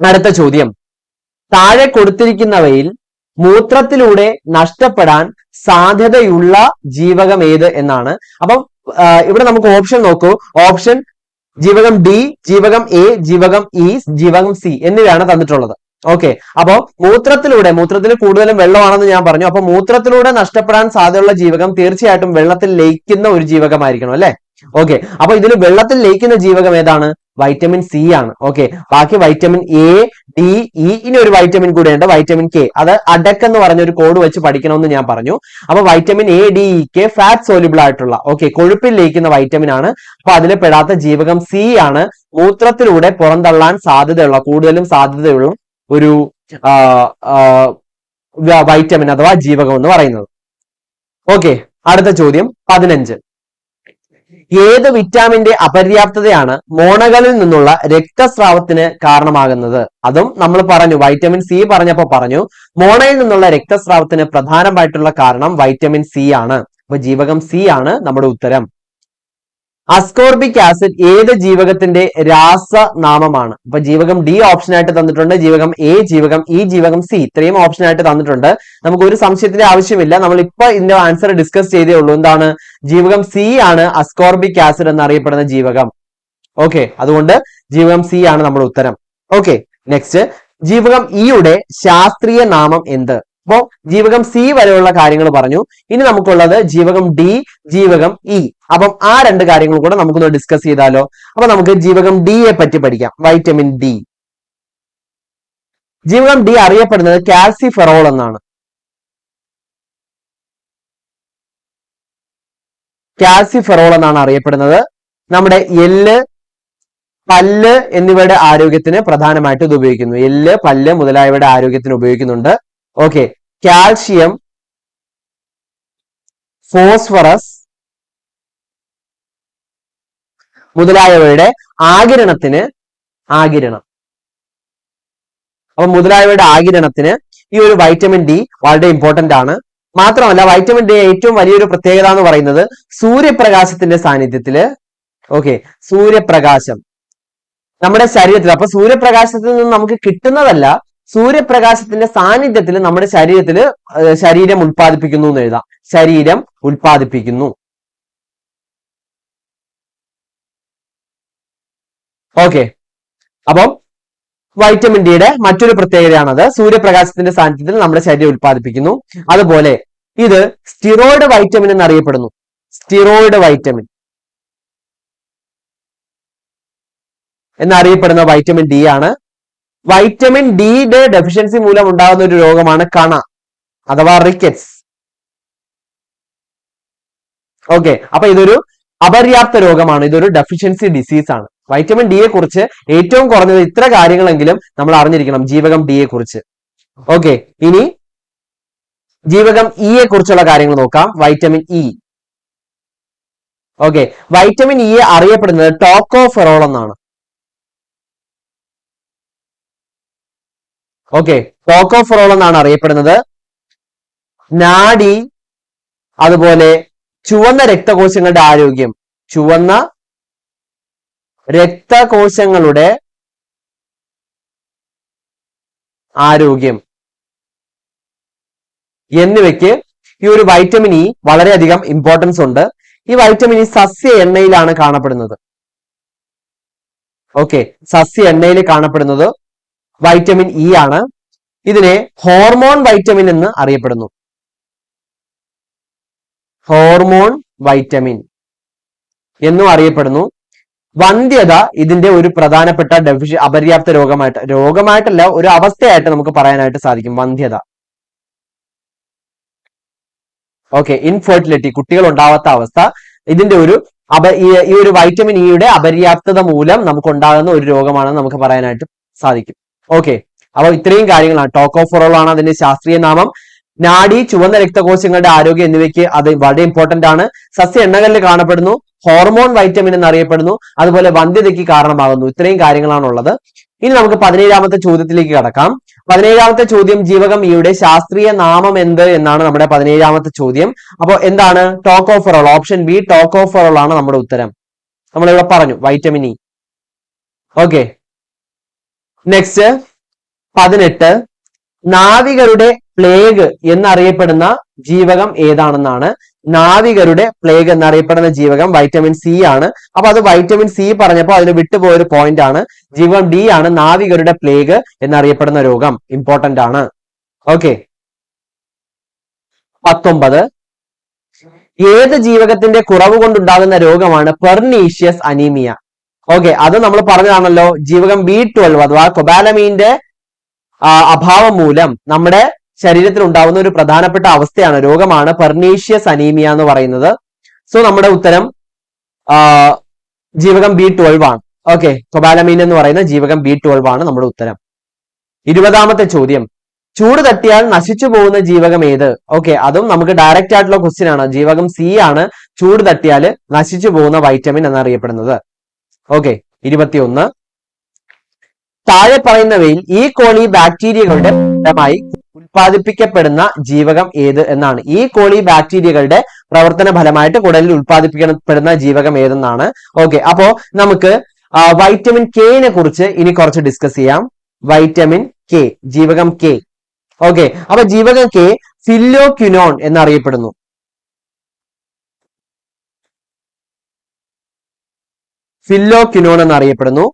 അടുത്ത ചോദ്യം. താഴെ കൊടുത്തിരിക്കുന്നവയിൽ മൂത്രത്തിലൂടെ നഷ്ടപ്പെടാൻ സാധ്യതയുള്ള ജീവകം ഏത് എന്നാണ്. അപ്പം ഇവിടെ നമുക്ക് ഓപ്ഷൻ നോക്കൂ. ഓപ്ഷൻ ജീവകം ഡി ജീവകം എ ജീവകം ഇ ജീവകം സി എന്നിവയാണ് തന്നിട്ടുള്ളത്. ഓക്കെ അപ്പോ മൂത്രത്തിലൂടെ മൂത്രത്തിൽ കൂടുതലും വെള്ളമാണെന്ന് ഞാൻ പറഞ്ഞു. അപ്പൊ മൂത്രത്തിലൂടെ നഷ്ടപ്പെടാൻ സാധ്യതയുള്ള ജീവകം തീർച്ചയായിട്ടും വെള്ളത്തിൽ ലയിക്കുന്ന ഒരു ജീവകമായിരിക്കണം അല്ലെ? ഓക്കെ അപ്പൊ ഇതിൽ വെള്ളത്തിൽ ലയിക്കുന്ന ജീവകം ഏതാണ്? വൈറ്റമിൻ സി ആണ്. ഓക്കെ ബാക്കി വൈറ്റമിൻ എ ഡി ഇ ഇനി ഒരു വൈറ്റമിൻ കൂടെ ഉണ്ട്. വൈറ്റമിൻ കെ അത് അടക്ക് എന്ന് പറഞ്ഞ ഒരു കോഡ് വെച്ച് പഠിക്കണമെന്ന് ഞാൻ പറഞ്ഞു. അപ്പൊ vitamin A D E K fat soluble ആയിട്ടുള്ള ഓക്കെ കൊഴുപ്പിൽ ലയിക്കുന്ന വൈറ്റമിൻ ആണ്. അപ്പൊ അതിൽ പെടാത്ത ജീവകം സി ആണ്. മൂത്രത്തിലൂടെ പുറന്തള്ളാൻ സാധ്യതയുള്ള കൂടുതലും സാധ്യതയുള്ള ഒരു വൈറ്റമിൻ അഥവാ ജീവകം എന്ന് പറയുന്നത്. ഓക്കെ അടുത്ത ചോദ്യം പതിനഞ്ച്. ഏത് വിറ്റാമിന്റെ അപര്യാപ്തതയാണ് മോണകളിൽ നിന്നുള്ള രക്തസ്രാവത്തിന് കാരണമാകുന്നത്? അതും നമ്മൾ പറഞ്ഞു വൈറ്റമിൻ സി പറഞ്ഞപ്പോ പറഞ്ഞു. മോണയിൽ നിന്നുള്ള രക്തസ്രാവത്തിന് പ്രധാനമായിട്ടുള്ള കാരണം വൈറ്റമിൻ സി ആണ്. അപ്പൊ ജീവകം സി ആണ് നമ്മുടെ ഉത്തരം. അസ്കോർബിക് ആസിഡ് ഏത് ജീവകത്തിന്റെ രാസനാമമാണ്? അപ്പൊ ജീവകം ഡി ഓപ്ഷൻ ആയിട്ട് തന്നിട്ടുണ്ട് ജീവകം എ ജീവകം ഇ ജീവകം സി ഇത്രയും ഓപ്ഷൻ ആയിട്ട് തന്നിട്ടുണ്ട്. നമുക്ക് ഒരു സംശയത്തിന്റെ ആവശ്യമില്ല. നമ്മൾ ഇപ്പൊ ഇതിന്റെ ആൻസർ ഡിസ്കസ് ചെയ്തേ ഉള്ളൂ. എന്താണ്? ജീവകം സി ആണ് അസ്കോർബിക് ആസിഡ് എന്നറിയപ്പെടുന്ന ജീവകം. ഓക്കെ അതുകൊണ്ട് ജീവകം സി ആണ് നമ്മുടെ ഉത്തരം. ഓക്കെ നെക്സ്റ്റ് ജീവകം ഇയുടെ ശാസ്ത്രീയ നാമം എന്ത്? അപ്പോ ജീവകം സി വരെയുള്ള കാര്യങ്ങൾ പറഞ്ഞു. ഇനി നമുക്കുള്ളത് ജീവകം ഡി ജീവകം ഇ അപ്പം ആ രണ്ട് കാര്യങ്ങൾ കൂടെ നമുക്കൊന്ന് ഡിസ്കസ് ചെയ്താലോ? അപ്പൊ നമുക്ക് ജീവകം ഡി യെ പറ്റി പഠിക്കാം. വൈറ്റമിൻ ഡി ജീവകം ഡി അറിയപ്പെടുന്നത് കാൽസിഫെറോൾ എന്നാണ്. കാൽസിഫെറോൾ എന്നാണ് അറിയപ്പെടുന്നത്. നമ്മുടെ എല്ല് പല്ല് എന്നിവയുടെ ആരോഗ്യത്തിന് പ്രധാനമായിട്ട് ഇത് ഉപയോഗിക്കുന്നു. എല്ല് പല്ല് മുതലായവയുടെ ആരോഗ്യത്തിന് ഉപയോഗിക്കുന്നുണ്ട്. ഓക്കെ കാൽഷ്യം ഫോസ്ഫറസ് മുതലായവയുടെ ആകിരണത്തിന് ആകിരണം അപ്പൊ മുതലായവയുടെ ആകിരണത്തിന് ഈ ഒരു വൈറ്റമിൻ ഡി വളരെ ഇമ്പോർട്ടന്റ് ആണ്. മാത്രമല്ല വൈറ്റമിൻ ഡി ഏറ്റവും വലിയൊരു പ്രത്യേകത എന്ന് പറയുന്നത് സൂര്യപ്രകാശത്തിന്റെ സാന്നിധ്യത്തിൽ ഓക്കെ സൂര്യപ്രകാശം. നമ്മുടെ ശരീരത്തിൽ. അപ്പൊ സൂര്യപ്രകാശത്തിൽ നിന്ന് നമുക്ക് കിട്ടുന്നതല്ല സൂര്യപ്രകാശത്തിന്റെ സാന്നിധ്യത്തിൽ നമ്മുടെ ശരീരത്തിൽ ശരീരം ഉൽപ്പാദിപ്പിക്കുന്നു എന്ന് എഴുതാം. ശരീരം ഉൽപ്പാദിപ്പിക്കുന്നു. ഓക്കെ. അപ്പം വൈറ്റമിൻ ഡിയുടെ മറ്റൊരു പ്രത്യേകതയാണത്. സൂര്യപ്രകാശത്തിന്റെ സാന്നിധ്യത്തിൽ നമ്മുടെ ശരീരം ഉൽപ്പാദിപ്പിക്കുന്നു. അതുപോലെ ഇത് സ്റ്റിറോയിഡ് വൈറ്റമിൻ എന്നറിയപ്പെടുന്നു. സ്റ്റിറോയിഡ് വൈറ്റമിൻ എന്നറിയപ്പെടുന്ന വൈറ്റമിൻ ഡി ആണ് വൈറ്റമിൻ ഡിയുടെ ഡെഫിഷ്യൻസി മൂലം ഉണ്ടാകുന്ന ഒരു രോഗമാണ് കണ അഥവാ റിക്കറ്റ്സ് ഓക്കെ അപ്പൊ ഇതൊരു അപര്യാപ്ത രോഗമാണ് ഇതൊരു ഡെഫിഷ്യൻസി ഡിസീസ് ആണ്. വൈറ്റമിൻ ഡിയെ കുറിച്ച് ഏറ്റവും കുറഞ്ഞത് ഇത്ര കാര്യങ്ങളെങ്കിലും നമ്മൾ അറിഞ്ഞിരിക്കണം ജീവകം ഡിയെ കുറിച്ച് ഓക്കെ ഇനി ജീവകം ഇയെ കുറിച്ചുള്ള കാര്യങ്ങൾ നോക്കാം vitamin E okay vitamin E അറിയപ്പെടുന്നത് ടോക്കോഫെറോൾ എന്നാണ്. ഓക്കെ കോക്കോഫ്രോൾ എന്നാണ് അറിയപ്പെടുന്നത്. നാഡി അതുപോലെ ചുവന്ന രക്തകോശങ്ങളുടെ ആരോഗ്യം. ചുവന്ന രക്തകോശങ്ങളുടെ ആരോഗ്യം. എന്നിവയ്ക്ക് ഈ ഒരു വൈറ്റമിൻ ഇ വളരെയധികം ഇമ്പോർട്ടൻസ് ഉണ്ട്. ഈ വൈറ്റമിൻ ഇ സസ്യ എണ്ണയിലാണ് കാണപ്പെടുന്നത്. ഓക്കെ സസ്യ എണ്ണയിൽ കാണപ്പെടുന്നത് വൈറ്റമിൻ ഇ ആണ്. ഇതിനെ ഹോർമോൺ വൈറ്റമിൻ എന്ന് അറിയപ്പെടുന്നു. ഹോർമോൺ വൈറ്റമിൻ എന്നും അറിയപ്പെടുന്നു. വന്ധ്യത ഇതിന്റെ ഒരു പ്രധാനപ്പെട്ട ഡെഫിഷ അപര്യാപ്ത രോഗമായിട്ട് രോഗമായിട്ടല്ല ഒരു അവസ്ഥയായിട്ട് നമുക്ക് പറയാനായിട്ട് സാധിക്കും വന്ധ്യത. ഓക്കെ ഇൻഫെർട്ടിലിറ്റി കുട്ടികൾ ഉണ്ടാവാത്ത അവസ്ഥ. ഇതിന്റെ ഒരു അപ ഈ- ഒരു വൈറ്റമിൻ ഇയുടെ അപര്യാപ്തത മൂലം നമുക്ക് ഉണ്ടാകുന്ന ഒരു രോഗമാണെന്ന് നമുക്ക് പറയാനായിട്ട് സാധിക്കും. ഓക്കെ അപ്പൊ ഇത്രയും കാര്യങ്ങളാണ്. ടോക്കോഫൊറോൾ ആണ് അതിന്റെ ശാസ്ത്രീയ നാമം. നാഡി ചുവന്ന രക്തകോശങ്ങളുടെ ആരോഗ്യം എന്നിവയ്ക്ക് അത് വളരെ ഇമ്പോർട്ടന്റ് ആണ്. സസ്യ എണ്ണകളിൽ കാണപ്പെടുന്നു. ഹോർമോൺ വൈറ്റമിൻ എന്നറിയപ്പെടുന്നു. അതുപോലെ വന്ധ്യതയ്ക്ക് കാരണമാകുന്നു. ഇത്രയും കാര്യങ്ങളാണ് ഉള്ളത് ഇനി നമുക്ക് പതിനേഴാമത്തെ ചോദ്യത്തിലേക്ക് കടക്കാം. പതിനേഴാമത്തെ ചോദ്യം ജീവകം ഇയുടെ ശാസ്ത്രീയ നാമം എന്ത് എന്നാണ് നമ്മുടെ പതിനേഴാമത്തെ ചോദ്യം. അപ്പോൾ എന്താണ്? ടോക്കോഫെറോൾ ഓപ്ഷൻ ബി ടോക്കോഫെറോൾ ആണ് നമ്മുടെ ഉത്തരം. നമ്മളിവിടെ പറഞ്ഞു. വൈറ്റമിൻ ഇ ഓക്കെ നെക്സ്റ്റ് പതിനെട്ട്. നാവികരുടെ പ്ലേഗ് എന്നറിയപ്പെടുന്ന ജീവകം ഏതാണെന്നാണ്. നാവികരുടെ പ്ലേഗ് എന്നറിയപ്പെടുന്ന ജീവകം വൈറ്റമിൻ സി ആണ്. അപ്പൊ അത് വൈറ്റമിൻ സി പറഞ്ഞപ്പോൾ അതിൽ വിട്ടുപോയൊരു പോയിന്റ് ആണ്. ജീവകം ഡി ആണ് നാവികരുടെ പ്ലേഗ് എന്നറിയപ്പെടുന്ന രോഗം. ഇമ്പോർട്ടന്റ് ആണ്. ഓക്കെ പത്തൊമ്പത്. ഏത് ജീവകത്തിന്റെ കുറവ് കൊണ്ടുണ്ടാകുന്ന രോഗമാണ് പെർണീഷ്യസ് അനീമിയ ഓക്കെ അത് നമ്മൾ പറഞ്ഞതാണല്ലോ ജീവകം ബി ട്വൽവ് അഥവാ കൊബാലമീന്റെ അഭാവം മൂലം നമ്മുടെ ശരീരത്തിൽ ഉണ്ടാവുന്ന ഒരു പ്രധാനപ്പെട്ട അവസ്ഥയാണ് രോഗമാണ് പെർണീഷ്യസ് അനീമിയ എന്ന് പറയുന്നത്. സോ നമ്മുടെ ഉത്തരം ജീവകം ബി ട്വൽവ് ആണ്. ഓക്കെ കൊബാലമീൻ എന്ന് പറയുന്ന ജീവകം ബി ട്വൽവ് ആണ് നമ്മുടെ ഉത്തരം. ഇരുപതാമത്തെ ചോദ്യം. ചൂട് തട്ടിയാൽ നശിച്ചു പോകുന്ന ജീവകം ഏത്? ഓക്കെ അതും നമുക്ക് ഡയറക്റ്റ് ആയിട്ടുള്ള ക്വസ്റ്റ്യൻ ആണ്. ജീവകം സി ആണ് ചൂട് തട്ടിയാൽ നശിച്ചു പോകുന്ന വൈറ്റമിൻ എന്നറിയപ്പെടുന്നത്. ഓക്കെ ഇരുപത്തിയൊന്ന്. താഴെ പറയുന്നവയിൽ ഈ കോളി ബാക്ടീരിയകളുടെ ഫലമായി ഉൽപ്പാദിപ്പിക്കപ്പെടുന്ന ജീവകം ഏത് എന്നാണ്. ഈ കോളി ബാക്ടീരിയകളുടെ പ്രവർത്തന ഫലമായിട്ട് കുടലിൽ ഉൽപ്പാദിപ്പിക്കപ്പെടുന്ന ജീവകം ഏതെന്നാണ്. ഓക്കെ അപ്പോ നമുക്ക് വൈറ്റമിൻ കെനെ കുറിച്ച് ഇനി കുറച്ച് ഡിസ്കസ് ചെയ്യാം. വൈറ്റമിൻ കെ ജീവകം കെ ഓക്കെ അപ്പൊ ജീവകം കെ ഫില്ലോക്യുനോൺ എന്നറിയപ്പെടുന്നു. ഫില്ലോക്യുനോൺ എന്നറിയപ്പെടുന്നു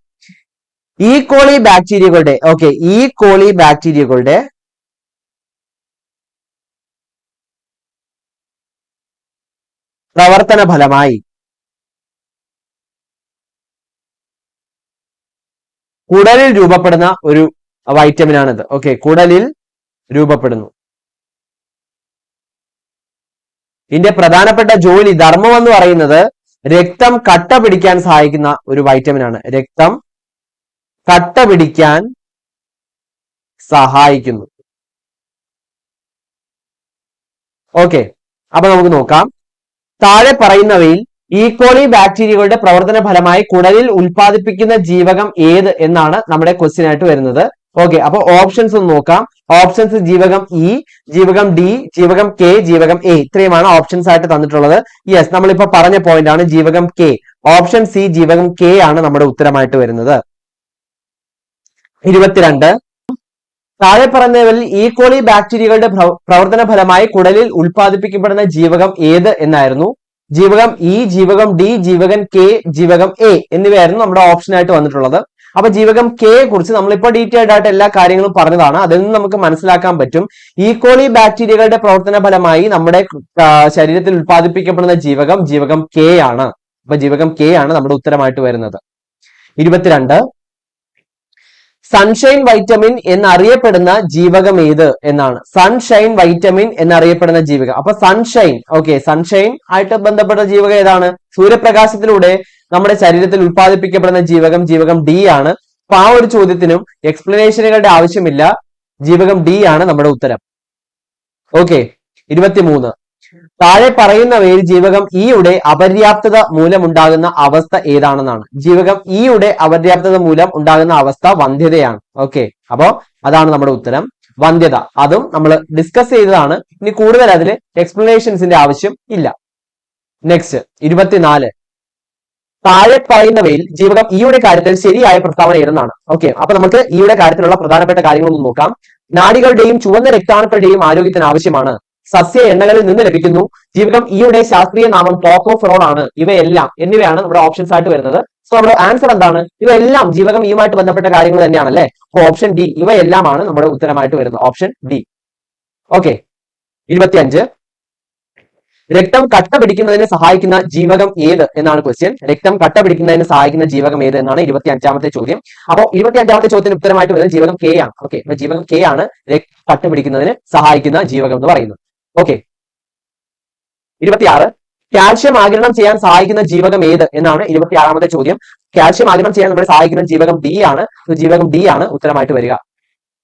ഈ കോളി ബാക്ടീരിയകളുടെ ഓക്കെ ഈ കോളി ബാക്ടീരിയകളുടെ പ്രവർത്തന ഫലമായി കുടലിൽ രൂപപ്പെടുന്ന ഒരു വൈറ്റമിൻ ആണിത് ഓക്കെ കുടലിൽ രൂപപ്പെടുന്നു. ഇതിന്റെ പ്രധാനപ്പെട്ട ജോലി ധർമ്മം എന്ന് പറയുന്നത് രക്തം കട്ട പിടിക്കാൻ സഹായിക്കുന്ന ഒരു വൈറ്റമിൻ ആണ്. രക്തം കട്ട പിടിക്കാൻ സഹായിക്കുന്നു. ഓക്കെ അപ്പൊ നമുക്ക് നോക്കാം. താഴെ പറയുന്നവയിൽ ഈക്കോളി ബാക്ടീരിയകളുടെ പ്രവർത്തന ഫലമായി കുടലിൽ ഉൽപ്പാദിപ്പിക്കുന്ന ജീവകം ഏത് എന്നാണ് നമ്മുടെ ക്വസ്റ്റ്യൻ ആയിട്ട് വരുന്നത്. ഓക്കെ അപ്പൊ ഓപ്ഷൻസ് ഒന്ന് നോക്കാം. ഓപ്ഷൻസ് ജീവകം ഇ ജീവകം ഡി ജീവകം കെ ജീവകം എ ഇത്രയുമാണ് ഓപ്ഷൻസ് ആയിട്ട് തന്നിട്ടുള്ളത്. യെസ് നമ്മളിപ്പോ പറഞ്ഞ പോയിന്റ് ആണ് ജീവകം കെ ഓപ്ഷൻ സി ജീവകം കെ ആണ് നമ്മുടെ ഉത്തരമായിട്ട് വരുന്നത്. ഇരുപത്തിരണ്ട്. താഴെ പറഞ്ഞവരിൽ ഈക്കോളി ബാക്ടീരിയകളുടെ പ്രവർത്തന ഫലമായി കുടലിൽ ഉൽപ്പാദിപ്പിക്കപ്പെടുന്ന ജീവകം ഏത് എന്നായിരുന്നു? ജീവകം ഇ ജീവകം ഡി ജീവകം കെ ജീവകം എ എന്നിവയായിരുന്നു നമ്മുടെ ഓപ്ഷൻ ആയിട്ട് വന്നിട്ടുള്ളത്. അപ്പൊ ജീവകം കെയെ കുറിച്ച് നമ്മളിപ്പോൾ ഡീറ്റെയിൽഡ് ആയിട്ട് എല്ലാ കാര്യങ്ങളും പറഞ്ഞതാണ്. അതിൽ നിന്ന് നമുക്ക് മനസ്സിലാക്കാൻ പറ്റും. ഈക്കോളി ബാക്ടീരിയകളുടെ പ്രവർത്തന ഫലമായി നമ്മുടെ ശരീരത്തിൽ ഉത്പാദിപ്പിക്കപ്പെടുന്ന ജീവകം ജീവകം കെ ആണ് അപ്പൊ ജീവകം കെ ആണ് നമ്മുടെ ഉത്തരമായിട്ട് വരുന്നത്. ഇരുപത്തിരണ്ട് സൺഷൈൻ വൈറ്റമിൻ എന്നറിയപ്പെടുന്ന ജീവകം ഏത് എന്നാണ്. സൺഷൈൻ വൈറ്റമിൻ എന്നറിയപ്പെടുന്ന ജീവകം. അപ്പൊ സൺഷൈൻ ഓക്കെ സൺഷൈൻ ആയിട്ട് ബന്ധപ്പെട്ട ജീവകം ഏതാണ്? സൂര്യപ്രകാശത്തിലൂടെ നമ്മുടെ ശരീരത്തിൽ ഉത്പാദിപ്പിക്കപ്പെടുന്ന ജീവകം ജീവകം ഡി ആണ്. അപ്പൊ ആ ഒരു ചോദ്യത്തിനും എക്സ്പ്ലനേഷനുകളുടെ ആവശ്യമില്ല. ജീവകം ഡി ആണ് നമ്മുടെ ഉത്തരം. ഓക്കെ ഇരുപത്തിമൂന്ന്. താഴെ പറയുന്നവയിൽ ജീവകം ഇയുടെ അപര്യാപ്തത മൂലമുണ്ടാകുന്ന അവസ്ഥ ഏതാണെന്നാണ്. ജീവകം ഇയുടെ അപര്യാപ്തത മൂലം ഉണ്ടാകുന്ന അവസ്ഥ വന്ധ്യതയാണ്. ഓക്കെ അപ്പോ അതാണ് നമ്മുടെ ഉത്തരം. വന്ധ്യത. അതും നമ്മൾ ഡിസ്കസ് ചെയ്തതാണ്. ഇനി കൂടുതൽ അതിൽ എക്സ്പ്ലനേഷൻസിന്റെ ആവശ്യം ഇല്ല. നെക്സ്റ്റ് ഇരുപത്തിനാല്. താഴെ പറയുന്നവയിൽ ജീവകം ഇയുടെ കാര്യത്തിൽ ശരിയായ പ്രസ്താവന ഏതെന്നാണ്. ഓക്കെ അപ്പൊ നമുക്ക് ഇയുടെ കാര്യത്തിലുള്ള പ്രധാനപ്പെട്ട കാര്യങ്ങളൊന്നും നോക്കാം. നാടികളുടെയും ചുവന്ന രക്താണുക്കളുടെയും ആരോഗ്യത്തിന് ആവശ്യമാണ്. സസ്യ എണ്ണകളിൽ നിന്ന് ലഭിക്കുന്നു. ജീവകം ഇയുടെ ശാസ്ത്രീയ നാമം ടോക്കോഫ്രോൺ ആണ്. ഇവയെല്ലാം എന്നിവയാണ് നമ്മുടെ ഓപ്ഷൻസ് ആയിട്ട് വരുന്നത്. സോ നമ്മുടെ ആൻസർ എന്താണ്? ഇവയെല്ലാം ജീവകം ഇയുമായിട്ട് ബന്ധപ്പെട്ട കാര്യങ്ങൾ തന്നെയാണ് അല്ലെ അപ്പൊ ഓപ്ഷൻ ഡി ഇവയെല്ലാമാണ് നമ്മുടെ ഉത്തരമായിട്ട് വരുന്നത്. ഓപ്ഷൻ ഡി ഓക്കെ ഇരുപത്തിയഞ്ച്. രക്തം കട്ട പിടിക്കുന്നതിന് സഹായിക്കുന്ന ജീവകം ഏത് എന്നാണ് ക്വസ്റ്റ്യൻ രക്തം കട്ട പിടിക്കുന്നതിന് സഹായിക്കുന്ന ജീവകം ഏത് എന്നാണ് ഇരുപത്തി അഞ്ചാമത്തെ ചോദ്യം. അപ്പോൾ ഇരുപത്തി അഞ്ചാമത്തെ ചോദ്യത്തിന് ഉത്തരമായിട്ട് വരുന്നത് ജീവകം കെ ആണ്. ഓക്കെ ജീവകം കെ ആണ്. കട്ട പിടിക്കുന്നതിന് സഹായിക്കുന്ന ജീവകം എന്ന് പറയുന്നത്. ഓക്കെ ഇരുപത്തിയാറ്. കാൽഷ്യം ആഗിരണം ചെയ്യാൻ സഹായിക്കുന്ന ജീവകം ഏത്? എന്നാണ് ഇരുപത്തിയാറാമത്തെ ചോദ്യം. കാൽഷ്യം ആഗിരണം ചെയ്യാൻ നമ്മളെ സഹായിക്കുന്ന ജീവകം ഡി ആണ്. ജീവകം ഡി ആണ് ഉത്തരമായിട്ട് വരിക.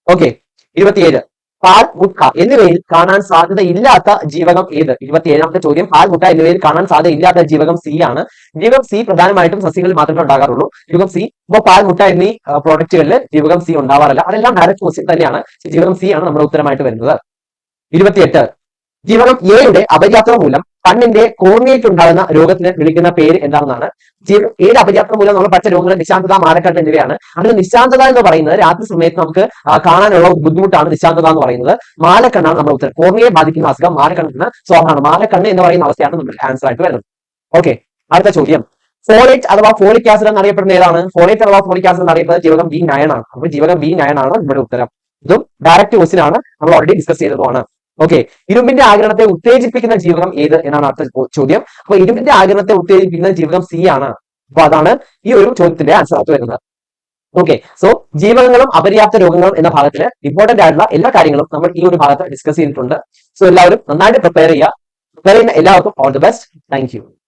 ഓക്കെ ഇരുപത്തിയേഴ്. പാൽ മുട്ട എന്നിവയിൽ കാണാൻ സാധ്യതയില്ലാത്ത ജീവകം ഏത്? ഇരുപത്തിയേഴാമത്തെ ചോദ്യം. പാൽ മുട്ട എന്നിവയിൽ കാണാൻ സാധ്യതയില്ലാത്ത ജീവകം സി ആണ്. ജീവകം സി പ്രധാനമായിട്ടും സസ്യങ്ങളിൽ മാത്രമേ ഉണ്ടാകാറുള്ളൂ. ജീവകം സി ഇപ്പോൾ പാൽ മുട്ട എന്നീ പ്രോഡക്റ്റുകളിൽ ജീവകം സി ഉണ്ടാവാറില്ല. അതെല്ലാം ഡയറക്റ്റ് ക്വസ്റ്റ്യൻ തന്നെയാണ്. ജീവകം സി ആണ് നമ്മുടെ ഉത്തരമായിട്ട് വരുന്നത്. ഇരുപത്തിയെട്ട്. ജീവകം എയുടെ അപര്യാപ്തത മൂലം കണ്ണിന്റെ കോർണിയയ്ക്കുണ്ടാകുന്ന രോഗത്തിന് വിളിക്കുന്ന പേര് എന്താണെന്നാണ്? ജീവ ഏത് അപര്യാപ്തത മൂലം നമ്മൾ പഠിച്ച രോഗങ്ങൾ നിശാന്തത മാരക്കട്ട് എന്നിവയാണ്. അതിൽ നിശാന്തത എന്ന് പറയുന്നത് രാത്രി സമയത്ത് നമുക്ക് കാണാനുള്ള ബുദ്ധിമുട്ടാണ് നിശാന്തത എന്ന് പറയുന്നത്. മാലക്കണ്ണാണ് നമ്മുടെ ഉത്തരം. കോർണിയെ ബാധിക്കുന്ന അസുഖം മാലക്കണ്ണ് സ്വാഭാവമാണ് മാലക്കണ്ണ് എന്ന് പറയുന്ന അവസ്ഥയാണ് നമ്മൾ ആൻസർ ആയിട്ട് വരുന്നത്. ഓക്കെ അടുത്ത ചോദ്യം. ഫോളേറ്റ് അഥവാ ഫോളിക് ആസിഡ് എന്ന് അറിയപ്പെടുന്ന ഏതാണ്? ഫോളേറ്റ് അഥവാ ഫോളിക് ആസിഡ് എന്നറിയപ്പെടുന്നത് ജീവകം ബി നയൻ ആണ് അപ്പോൾ ജീവകം ബി നയൻ ആണ് നമ്മുടെ ഉത്തരം. ഇതും ഡയറക്റ്റ് ക്വസ്റ്റ്യൻ ആണ്. നമ്മൾ ഓൾറെഡി ഡിസ്കസ് ചെയ്തതുമാണ്. ഓക്കെ ഇരുമ്പിന്റെ ആഗ്രഹത്തെ ഉത്തേജിപ്പിക്കുന്ന ജീവകം ഏത് എന്നാണ് അടുത്ത ചോദ്യം. അപ്പൊ ഇരുമ്പിന്റെ ആഗ്രഹത്തെ ഉത്തേജിപ്പിക്കുന്ന ജീവകം സി ആണ്. അപ്പൊ അതാണ് ഈ ഒരു ചോദ്യത്തിന്റെ ആൻസർ ആയിട്ട് വരുന്നത്. ഓക്കെ സോ ജീവകങ്ങളും അപര്യാപ്ത രോഗങ്ങളും എന്ന ഭാഗത്തിൽ ഇമ്പോർട്ടന്റ് ആയിട്ടുള്ള എല്ലാ കാര്യങ്ങളും നമ്മൾ ഈ ഒരു ഭാഗത്ത് ഡിസ്കസ് ചെയ്തിട്ടുണ്ട്. സോ എല്ലാവരും നന്നായിട്ട് പ്രിപ്പയർ ചെയ്യുക. പ്രിപ്പയർ ചെയ്യുന്ന എല്ലാവർക്കും all the best thank